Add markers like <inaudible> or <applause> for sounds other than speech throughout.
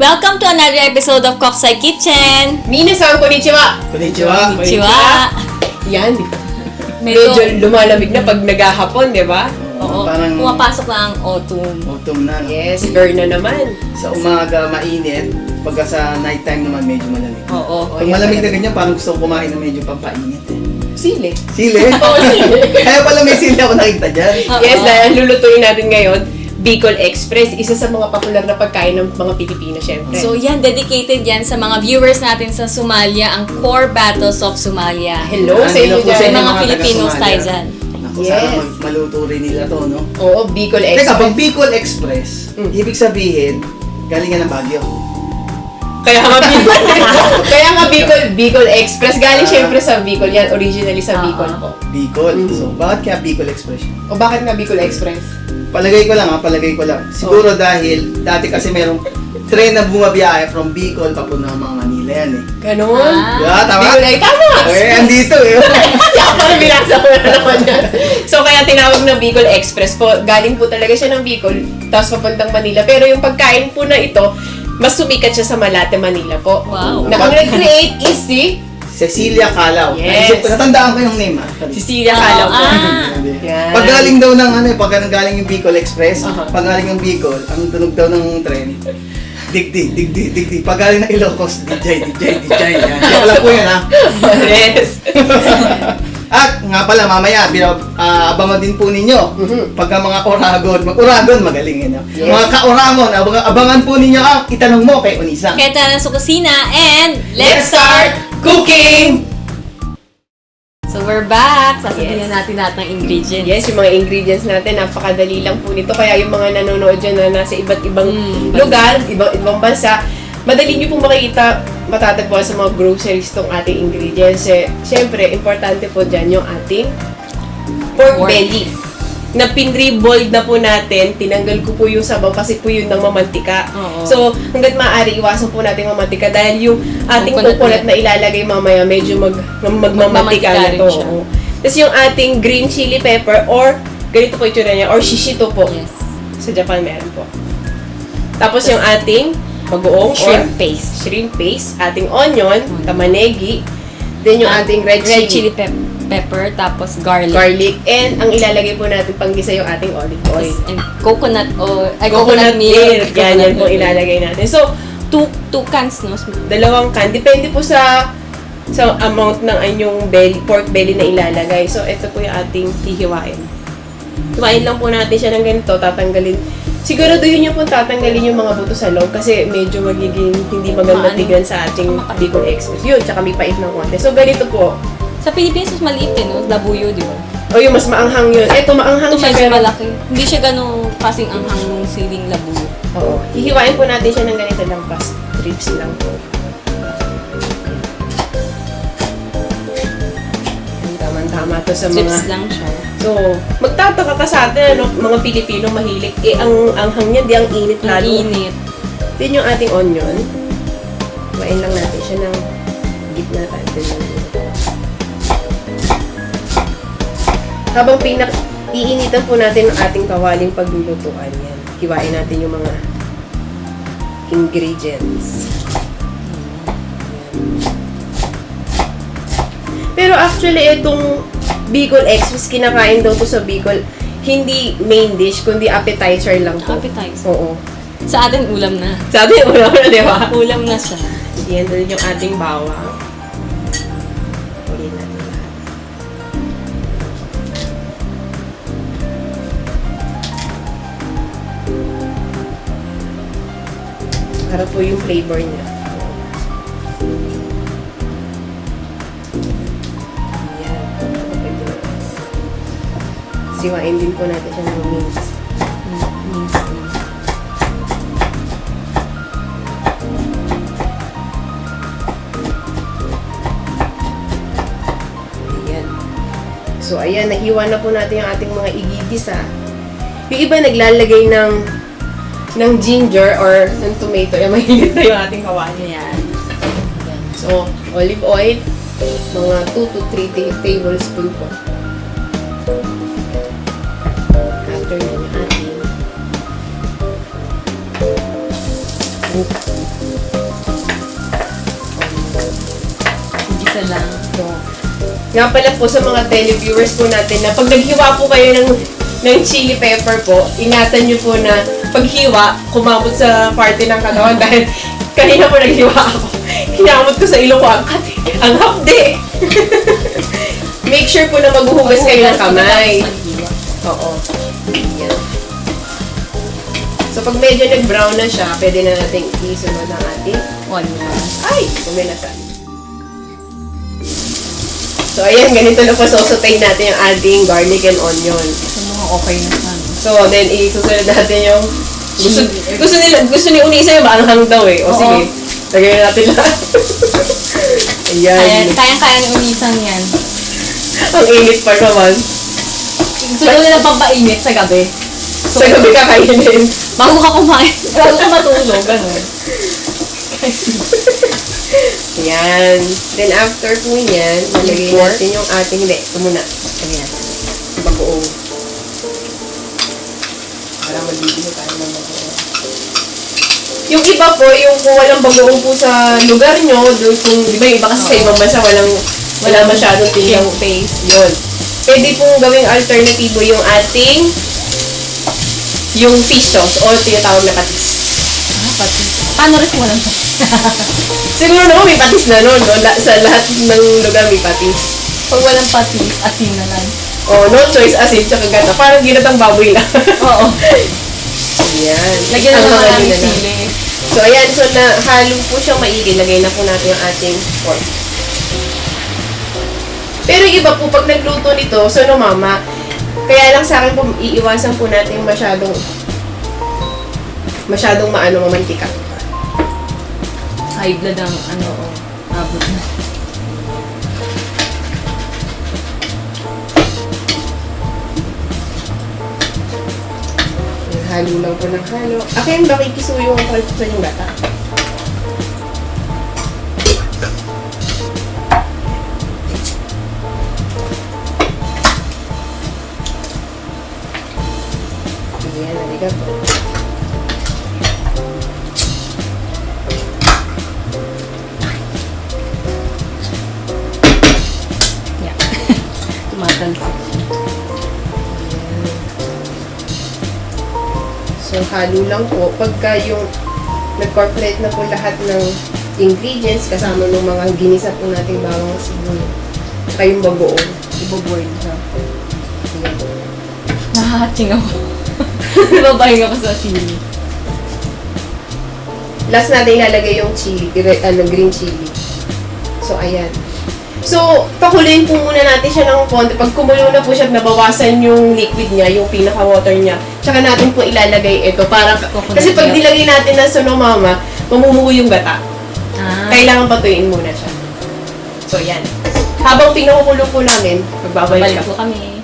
Welcome to another episode of Koksai Kitchen! Minasan, konnichiwa! Konnichiwa. Konnichiwa! Yan, Medyo, medyo lumalamig na pag naghahapon, di ba? oo, Parang- pumapasok na ang autumn. Autumn na. no? Yes, girl na naman. Sa umaga mainit, pagka sa nighttime naman medyo malamig. Oo. Oh, Pag malamig na talaga. ganyan, parang gusto ko kumain na medyo pampainit. eh. Sili. Sili? Oo, sili. <laughs> Kaya pala may sili ako nakita dyan. Oo. Yes, dahil lulutuin natin ngayon, Bicol Express, isa sa mga popular na pagkain ng mga Pilipino, syempre. So yan, dedicated yan sa mga viewers natin sa Somalia, ang core battles of Somalia. hello Ah, sa inyo po Sa sa dyan. inyo. mga mga Filipinos taga-Somalia. tayo dyan. Naku, Yes. sana mag- maluto rin nila to, no? Oo, Bicol Teka, Express. pag Bicol Express, Mm. ibig sabihin, galing yan ng Baguio. Kaya nga Bicol. <laughs> Kaya nga Bicol, Bicol Express. Galing Ah. syempre sa Bicol yan. Originally sa Ah. Bicol po. Bicol. Mm. So, bakit kaya Bicol Express? O bakit nga Bicol Express? Palagay ko lang ha, palagay ko lang. Siguro dahil dati kasi merong train na bumabiyahe from Bicol papunta ng mga Manila yan eh. Ganon. Ah. Diba? Tama? Bicol ay tama! Eh, andito eh. <laughs> Kaya pala binasa ko na naman yan. So, kaya tinawag na Bicol Express po. Galing po talaga siya ng Bicol, tapos papuntang Manila. Pero yung pagkain po na ito, mas sumikat siya sa Malate, Manila po. Wow. Na ang nag-create is si Cecilia Calao. Yes. Naisip ko, natandaan ko yung name ah. Cecilia Oo, Calao po. ah. Yan. Pag galing daw ng ano eh, pag galing yung Bicol Express, Aha. pag galing ng Bicol, ang tunog daw ng tren, digdi, digdi, digdi. Pag galing ng Ilocos, DJ, DJ, DJ. Yan. Wala po yan ah. Yes. <laughs> At nga pala, mamaya, binaw- ah, abangan din po ninyo. Mhm. Pagka mga oragon, mag-oragon, magaling yan. ah. Yes. Mga ka-oramon, abangan, abangan po ninyo ang itanong mo kay Unisa. Kaya tayo na sa kusina and let's start! Cooking! So we're back! Sasabihin Yes. na natin lahat ng ingredients. Yes, yung mga ingredients natin, napakadali lang po nito. Kaya yung mga nanonood dyan na nasa iba't ibang Mm, lugar, ibang ibang bansa, madali nyo pong makikita, matatagpuan sa mga groceries tong ating ingredients. Eh, Siyempre, importante po dyan yung ating pork, Pork. belly. Na pinreboiled na po natin, tinanggal ko po yung sabaw kasi po yun ng mamantika. Oo. So, hanggat maaari, iwasan po natin mamantika dahil yung ating Coconut coconut na ilalagay mamaya medyo mag, magmamantika na to. Oo. Tapos yung ating green chili pepper or ganito po itsura niya or shishito po. Yes. Sa Japan meron po. Tapos yung ating bagoong Shrimp or paste. shrimp paste, ating onion, tamanegi, then yung Ah, ating red, Red chili, chili pep- pepper, tapos garlic. garlic, and ang ilalagay po natin panggisa yung ating olive oil. Yes, and coconut o ay, Coconut milk. Yan, yan Coconut po milk. ilalagay natin. So, Two, two cans, no? dalawang can. Depende po sa sa amount ng anyong belly, pork belly na ilalagay. So, ito po yung ating hihiwain. Hiwain lang po natin siya ng ganito, tatanggalin. Siguraduhin niyo po tatanggalin yung mga buto sa loob kasi medyo magiging hindi maganda tignan sa ating. Bicol Express. Yun, tsaka may pait ng konti. So, ganito po. Sa Pilipinas, mas maliit eh, no? Labuyo, di ba? O yung mas maanghang yun. Ito, maanghang Ito siya. medyo pero- malaki. Hindi siya ganun kasing anghang ng siling labuyo. Oo. Hihiwain po natin siya ng ganito lang, pa strips lang po. Ang Tama-tama to sa mga... Strips lang siya. So, magtataka ka sa atin, ano, mga Pilipino mahilig. Eh, ang anghang niya, di ang init Ang lalo. init. Din yung ating onion. Hiwain lang natin siya ng gitna natin. Habang pinak iinitan po natin ang ating kawaling paglulutuan yan. Hiwain natin yung mga ingredients. Pero actually, itong Bicol Express, kinakain daw to sa Bicol, hindi main dish, kundi appetizer lang po. Appetizer. Oo. Sa atin, ulam na. Sabi mo naman, di ba? Ulam na siya. Yan yung ating bawang. Para po yung flavor niya. Yan. Pwede. Siwain din po natin siya ng mince. Mince. Ayan. So, ayan, nahiwa na po natin yung ating mga igidis, ha. Yung iba naglalagay ng ng ginger or ng tomato. Yung mahilig na yung ating kawan. Ayan. So, olive oil, mga 2 to 3 ta tablespoon po. After na yung ating Isa lang. So, nga pala po sa mga televiewers po natin na pag naghiwa po kayo ng, ng chili pepper po, ingatan nyo po na paghiwa, kumamot sa parte ng katawan <laughs> dahil kanina po naghiwa ako. Kinamot ko sa ilong ko ang kati. Ang hapde! <laughs> Make sure po na maghuhugas kayo ng kamay. Oo. Yan. So, pag medyo nag-brown na siya, pwede na natin isunod ng ating Onion. ay, pumilasan. So, ayan, ganito na po sosotay natin yung ating garlic and onion. So, mga okay na sana. So, then, isusunod natin yung gusto, gusto nila, gusto ni Unisa yung maanghang daw eh. O Oo. sige, lagay na natin lahat. Kaya, ayan. kayang-kaya ni Unisan yan. Ang init pa naman. Gusto ko nila pampainit sa gabi. Sa gabi kakainin. Bago ka kumain. <laughs> Bago ka matulog. Ganun. Ayan. Then, after po yan, malagay natin yung ating, hindi, ito muna. Ayan. Bagoong. Para magbibigay tayo ng bagoong. Yung iba po, yung kung walang bagoong po sa lugar nyo, doon kung, di ba yung iba kasi sa ibang bansa, walang, wala masyadong tilaw Yung paste. yun. Pwede pong gawing alternatibo yung ating yung fish sauce o tinatawag na patis. Ah, pati. Paano rin kung walang <laughs> Siguro naman may patis na nun, no? La- sa lahat ng lugar may patis. Pag walang patis, asin na lang. Oh, no choice asin tsaka gata. Parang ginatang baboy lang. <laughs> Oo. Ayan. Lagyan na Ang mga namin sili. So, ayan. So, na, halo po siyang maigi. Lagay na po natin yung ating pork. Pero yung iba po, pag nagluto nito, so no mama, kaya lang sa akin po, iiwasan po natin masyadong masyadong maano mamantika. High blood ang ano, Halo lang po ng halo. Akin, makikisuyo ang palpusan yung gata. Ayan, halika po. Yeah. <laughs> Tumatalsik. So, halo lang po. Pagka yung nag-corporate na po lahat ng ingredients kasama ng mga ginisa po nating bawang sibuyas. Saka yung bagoong. Ibo-boil siya. Ayan. Nakahatching ako. <laughs> Nababahin ako sa sili. Last natin ilalagay yung chili, ano, green chili. So, ayan. So, pakuloyin po muna natin siya ng konti. Pag kumulo na po siya, at nabawasan yung liquid niya, yung pinaka-water niya. Tsaka natin po ilalagay ito. Para, kasi pag nilagay natin na sunomama, mamumuo yung gata. Ah. Kailangan patuyin muna siya. So, yan. Habang pinukulo po namin, magbabalik Balik ka. po kami.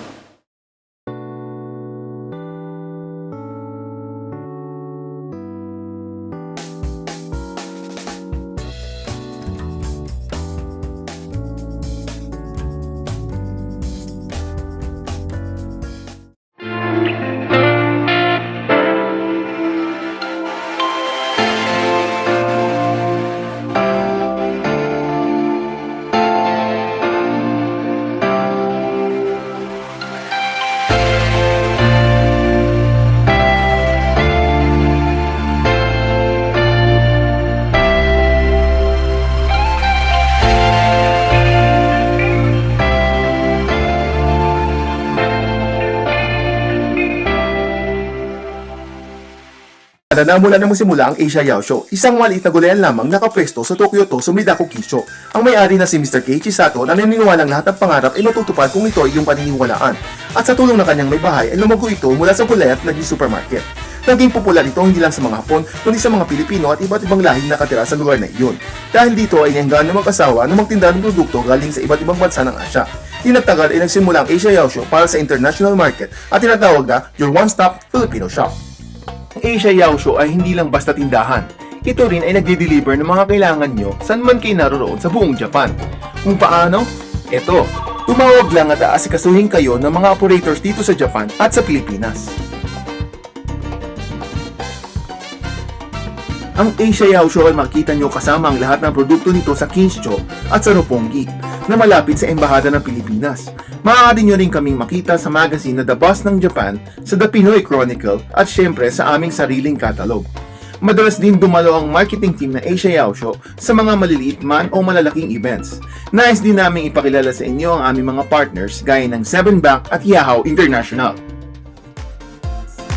Tanda na mula nang magsimula ang Asia Yao Show, isang maliit na gulayan lamang nakapwesto sa Tokyo to Sumidako Kisho. Ang may-ari na si Mr. Keiichi Sato na naniniwalang lahat ng pangarap ay matutupad kung ito ay yung paniniwalaan. At sa tulong ng kanyang may bahay ay lumago ito mula sa gulay at naging supermarket. Naging popular ito hindi lang sa mga Hapon, kundi sa mga Pilipino at iba't ibang lahing nakatira sa lugar na iyon. Dahil dito ay niyanggaan ng mag-asawa na magtinda ng produkto galing sa iba't ibang bansa ng Asya. Tinatagal ay nagsimula ang Asia Yao Show para sa international market at tinatawag na your one-stop Filipino shop. Asia Yao Show ay hindi lang basta tindahan. Ito rin ay nagde-deliver ng mga kailangan nyo saan man kayo naroon sa buong Japan. Kung paano? Ito, tumawag lang at aasikasuhin kayo ng mga operators dito sa Japan at sa Pilipinas. Ang Asia Yao Show ay makita nyo kasama ang lahat ng produkto nito sa Kinsho at sa Roppongi na malapit sa Embahada ng Pilipinas. Maaari nyo rin kaming makita sa magazine na The Boss ng Japan, sa The Pinoy Chronicle at syempre sa aming sariling catalog. Madalas din dumalo ang marketing team ng Asia Yao Show sa mga maliliit man o malalaking events. Nais din namin ipakilala sa inyo ang aming mga partners gaya ng Seven Bank at Yahoo International.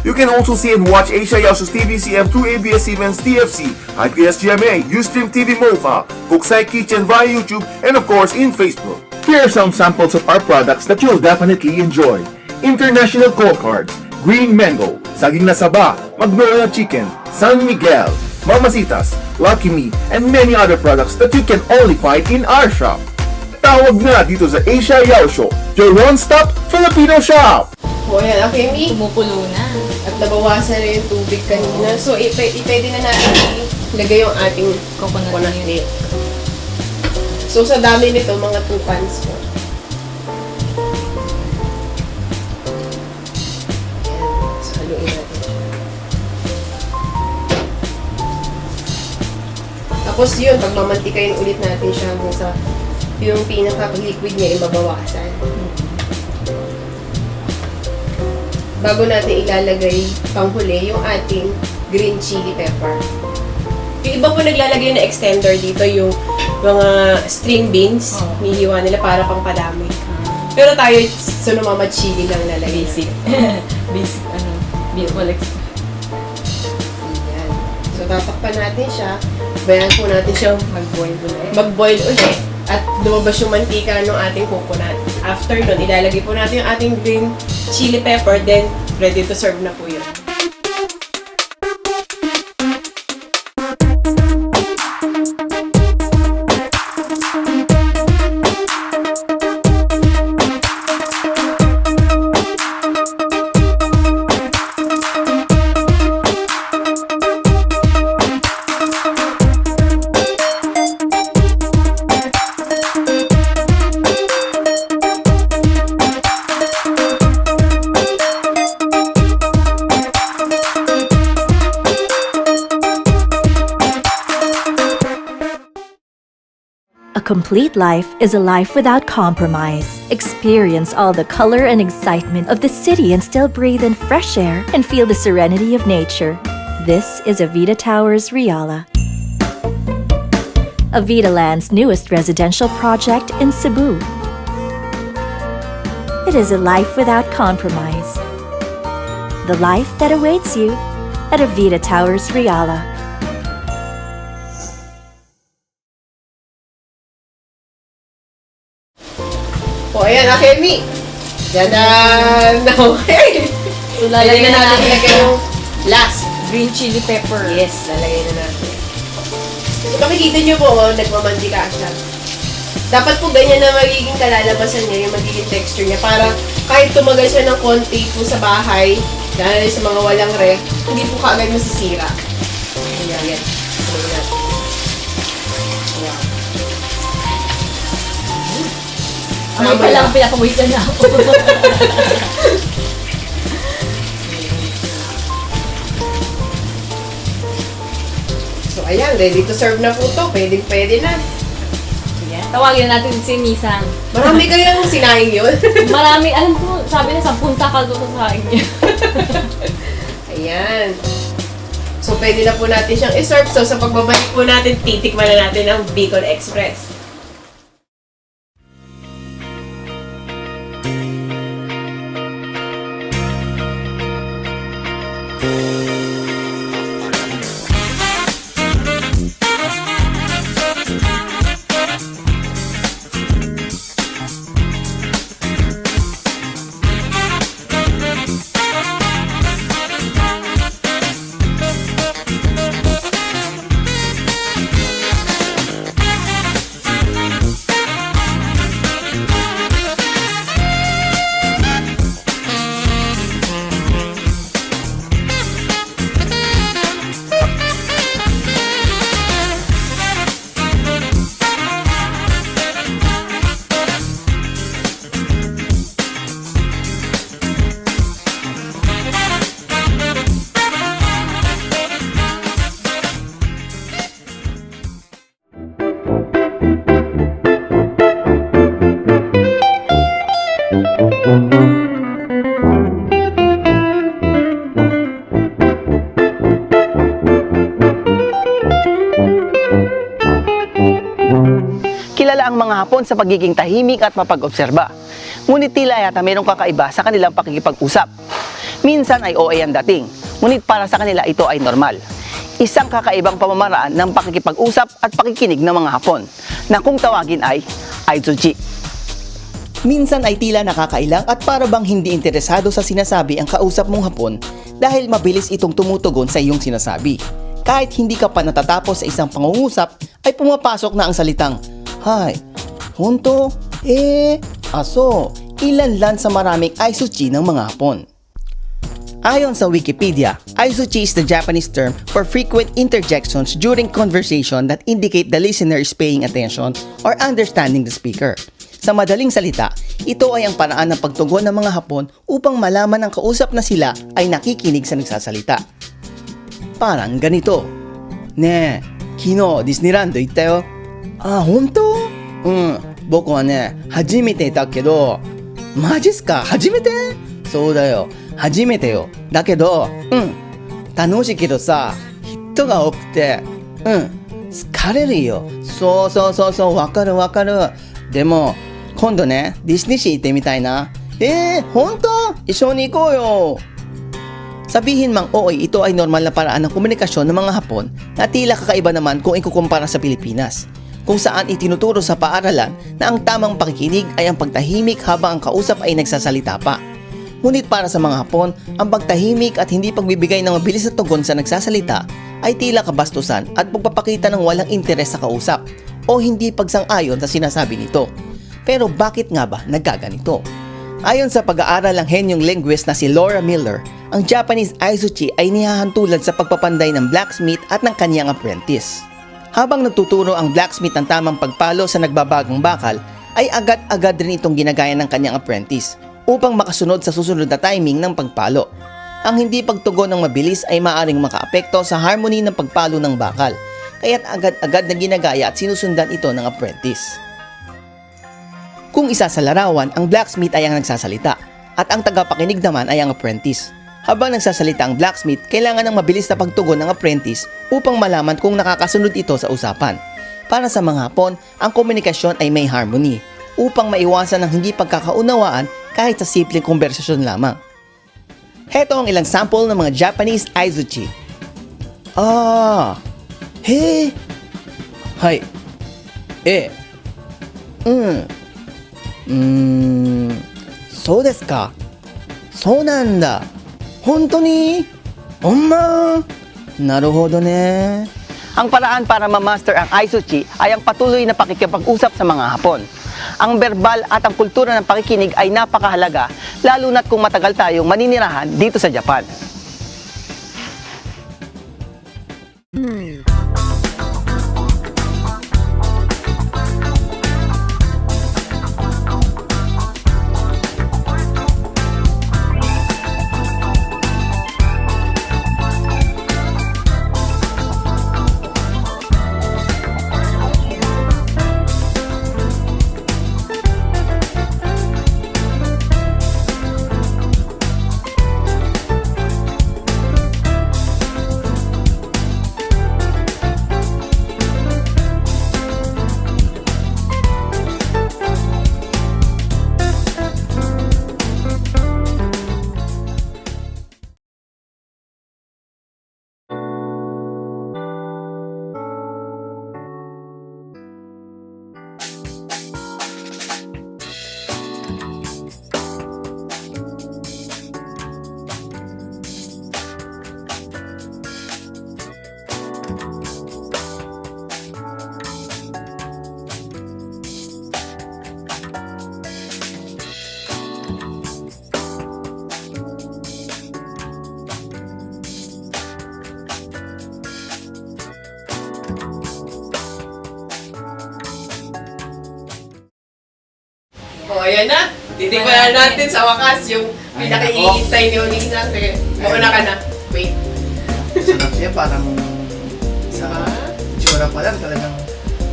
You can also see and watch Asia Yao's TVCM through ABS Events TFC, IPS-GMA, Ustream TV MOFA, Kuksai Kitchen via YouTube, and of course in Facebook. Here are some samples of our products that you'll definitely enjoy. International Cold Cards, Green Mango, Saging na Saba, Magnolia Chicken, San Miguel, Mamasitas, Lucky Me, and many other products that you can only find in our shop. Tawag na dito sa Asia Yao Show, your one-stop Filipino shop! O yan, okay, Mi? Kumukulo na. At nabawasan na yung tubig kanina. So, ipe, ipwede na natin ilagay yung ating Coconut coconut milk. So, sa dami nito, mga 2 cans po. Ayan. So, haluin natin siya. Tapos yun, pag mamantikayin ulit natin siya hanggang sa yung pinaka-liquid niya ay mabawasan. Bago natin ilalagay panghuli yung ating green chili pepper. Yung iba po naglalagay na extender dito yung mga string beans, Oo. nihiwa nila para pang padami. Pero tayo, sunumama chili lang lalagay. Basic. <laughs> Basic, ano, beautiful. Ayan. So, tatakpan natin siya. Bayan po natin siyang Mag-boil ulit. mag-boil ulit at lumabas yung mantika ng ating coconut. After nun, ilalagay po natin yung ating green chili pepper, then ready to serve na po yun. Complete life is a life without compromise. Experience all the color and excitement of the city and still breathe in fresh air and feel the serenity of nature. This is Avita Towers Riala. Avita Land's newest residential project in Cebu. It is a life without compromise. The life that awaits you at Avita Towers Riala. Ayan, Akemi. Dadan! <laughs> Okay. So, Lalagay na natin ilagay yung last green chili pepper. Yes, lalagay na natin. So, makikita nyo po, oh, nagmamantika siya. Dapat po ganyan na magiging kalalabasan niya, yung magiging texture niya, para kahit tumagal siya ng konti po sa bahay, na sa mga walang ref, hindi po kaagad masisira. Ayan. Ayan. Amoy pa lang, pinakawisan na ako. <laughs> So, ayan, ready to serve na po to. Pwede, pwede na. Yan. Tawagin na natin si Nisang. Marami kayang sinaing yun. <laughs> Marami, <laughs> alam ko, sabi na, sampung takal doon sa niya. Ayan. So, pwede na po natin siyang iserve. So, sa pagbabalik po natin, titikman na natin ang Bicol Express. Hapon sa pagiging tahimik at mapag-obserba. Ngunit tila yata mayroong kakaiba sa kanilang pakikipag-usap. Minsan ay OA ang dating, ngunit para sa kanila ito ay normal. Isang kakaibang pamamaraan ng pakikipag-usap at pakikinig ng mga hapon, na kung tawagin ay Aizuchi. Minsan ay tila nakakailang at para bang hindi interesado sa sinasabi ang kausap mong hapon dahil mabilis itong tumutugon sa iyong sinasabi. Kahit hindi ka pa natatapos sa isang pangungusap ay pumapasok na ang salitang, Hi, Punto? Eh, aso, ilan lan sa maraming Aisuchi ng mga Hapon. Ayon sa Wikipedia, Aisuchi is the Japanese term for frequent interjections during conversation that indicate the listener is paying attention or understanding the speaker. Sa madaling salita, ito ay ang paraan ng pagtugon ng mga Hapon upang malaman ng kausap na sila ay nakikinig sa nagsasalita. Parang ganito. Ne, kino, disnirando itayo. Oh. Ah, honto? Um, mm. 僕はね、初めてだけど、マジっすか初めてそうだよ。初めてよ。だけど、うん。楽しいけどさ、人が多くて、うん。疲れるよ。そうそうそうそう、わかるわかる。でも、今度ね、ディズニーシー行ってみたいな。えー、本当一緒に行こうよ。Sabihin mang oo, ito ay normal na paraan ng komunikasyon ng mga Hapon na tila kakaiba naman kung ikukumpara sa Pilipinas, kung saan itinuturo sa paaralan na ang tamang pakikinig ay ang pagtahimik habang ang kausap ay nagsasalita pa. Ngunit para sa mga Hapon, ang pagtahimik at hindi pagbibigay ng mabilis na tugon sa nagsasalita ay tila kabastusan at pagpapakita ng walang interes sa kausap o hindi pagsang-ayon sa sinasabi nito. Pero bakit nga ba nagkaganito? Ayon sa pag-aaral ng henyong linguist na si Laura Miller, ang Japanese Aizuchi ay nihahantulan sa pagpapanday ng blacksmith at ng kanyang apprentice. Habang nagtuturo ang blacksmith ng tamang pagpalo sa nagbabagong bakal, ay agad-agad rin itong ginagaya ng kanyang apprentice upang makasunod sa susunod na timing ng pagpalo. Ang hindi pagtugon ng mabilis ay maaring makaapekto sa harmony ng pagpalo ng bakal, kaya't agad-agad na ginagaya at sinusundan ito ng apprentice. Kung isa sa larawan, ang blacksmith ay ang nagsasalita at ang tagapakinig naman ay ang apprentice. Habang nagsasalita ang blacksmith, kailangan ng mabilis na pagtugon ng apprentice upang malaman kung nakakasunod ito sa usapan. Para sa mga hapon, ang komunikasyon ay may harmony upang maiwasan ang hindi pagkakaunawaan kahit sa simpleng konversasyon lamang. Heto ang ilang sample ng mga Japanese aizuchi. Ah, he, hai, e, mm, mm, um, um, so desu ka, so nanda. 本当にほんまなるほどね。Ang paraan para ma-master ang Aizuchi ay ang patuloy na pakikipag-usap sa mga Hapon. Ang verbal at ang kultura ng pakikinig ay napakahalaga, lalo na't kung matagal tayong maninirahan dito sa Japan. O, oh, ayan na. Titipayan natin sa wakas yung Ay, pinakaiintay ni Onisa. Sige, mauna ka na. Wait. Sarap siya, parang sa itsura pa lang talagang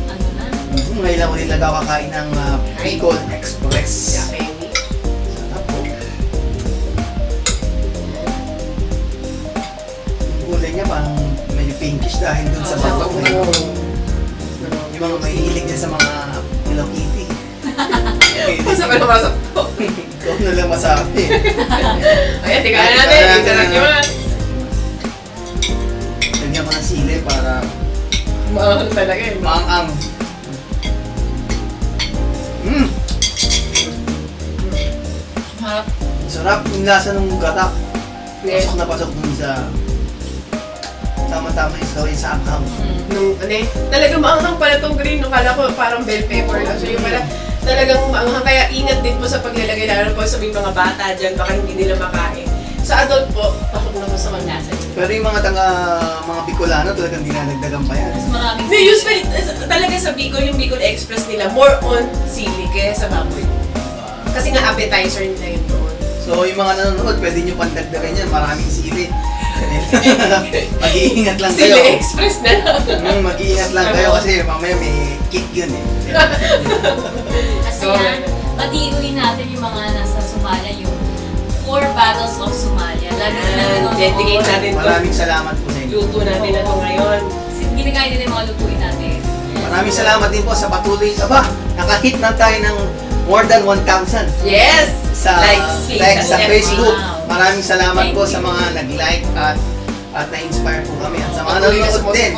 Ano na? mm, ngayon lang ulit nagkakakain ng uh, Bicol Express. Okay. Sarap po. Yung kulay niya parang medyo pinkish dahil dun sa bato. Oo. Yung mga mahihilig din sa mga Hello Kitty. <laughs> Pasok na pasok po. Ikaw na lang masabi. Ayan, tingnan natin. Tingnan natin. Lagyan ko ng sili para Mahal talaga eh. maang-ang. Mmm! Harap. Sarap yung lasa ng gata. Pasok na pasok dun sa tama-tama yung gawin sa anghang. Nung, ano eh, talagang maanghang pala tong green. Nung kala ko parang bell pepper lang. So yung pala, talagang maanghang. Kaya ingat din po sa paglalagay. Lalo po sa may mga bata dyan, baka hindi nila makain. Sa adult po, pasok na po sa maglasa. Pero yung mga tanga, mga Bicolano talagang dinadagdagan pa yan. Mas maraming Hindi, usually, talaga sa Bicol, yung Bicol Express nila, more on sili kaya sa baboy. Kasi nga appetizer nila yun doon. So yung mga nanonood, pwede nyo pandagdagan yan. Maraming sili. <laughs> Mag-iingat lang kayo. Sili Express na lang. Mm, mag-iingat lang kayo kasi mamaya may kick yun eh. <laughs> Yan, patinuin natin yung mga nasa Somalia, yung four battles of Somalia. Lagi sila nanonood. dedicate natin to. Maraming salamat po sa inyo. Luto natin na to ngayon. Ginagaya din yung mga lutuin natin. Maraming salamat din po sa patuloy. Aba, nakahit na tayo ng more than 1,000 Yes! sa Likes, like sa. Facebook. Wow. Maraming salamat Thank po you. sa mga nag-like at at na-inspire po kami at sa mga nanonood din.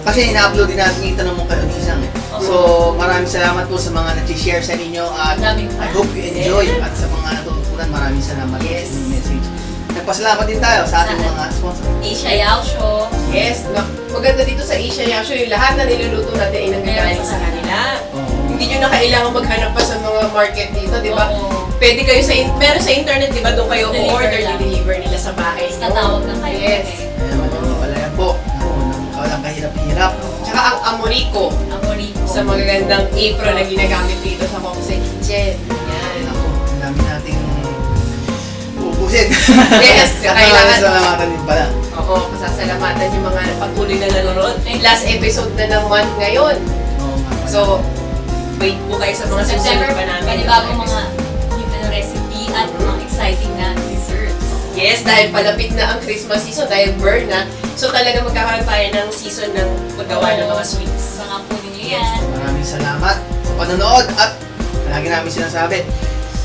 Kasi ina-upload din natin yung tanong mo kayo Nisang eh. So, maraming salamat po sa mga nag-share sa ninyo at Daming I hope you enjoy at sa mga natutunan maraming salamat Yes. sa inyong message. Nagpasalamat din tayo sa ating mga sponsor. Asia Yao Show. Yes, no. maganda dito sa Asia Yasho, yung lahat na niluluto natin ay nanggagaling sa kanila. Hindi nyo na kailangan maghanap pa sa mga market dito, di ba? Oo. Pwede kayo sa, in- meron sa internet, di ba? Doon kayo Deliver order, lang. deliver nila sa bahay. Tapos tatawag lang kayo. Yes. Kaya madali pala yan po. Oo, nang walang kahirap-hirap. Tsaka ang amoriko Ang Rico. sa magagandang apron na ginagamit dito sa Kokse Kitchen. Yan. Ako, ang dami nating uubusin. Yes, At kailangan- maraming salamatan din pala. Oo, pasasalamatan yung mga patuloy na nanonood. Last episode na ng month ngayon. Oo. So, wait po kayo sa mga September, pa namin. panibagong mga ano, recipe at mga exciting. Yes, dahil palapit na ang Christmas season, dahil burn na. So talaga magkakaroon tayo ng season ng paggawa ng mga sweets. Mga po ninyo yan. Maraming salamat sa panonood at lagi namin sinasabi,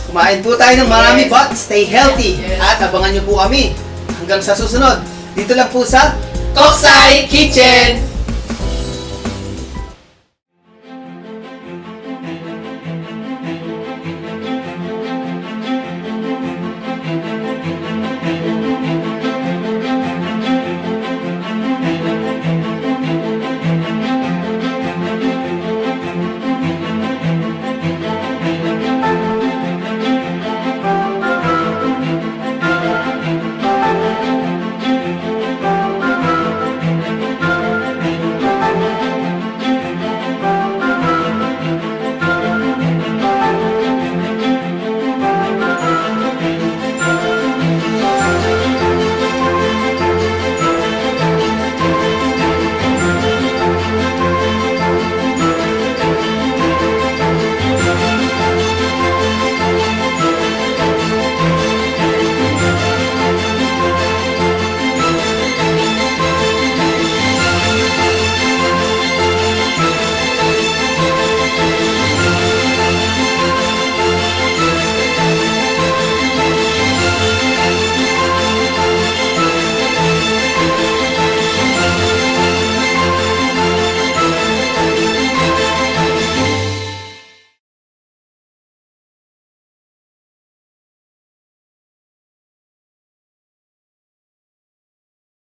kumain po tayo ng marami Yes. but stay healthy Yes. at abangan nyo po kami hanggang sa susunod. Dito lang po sa Koksai Kitchen!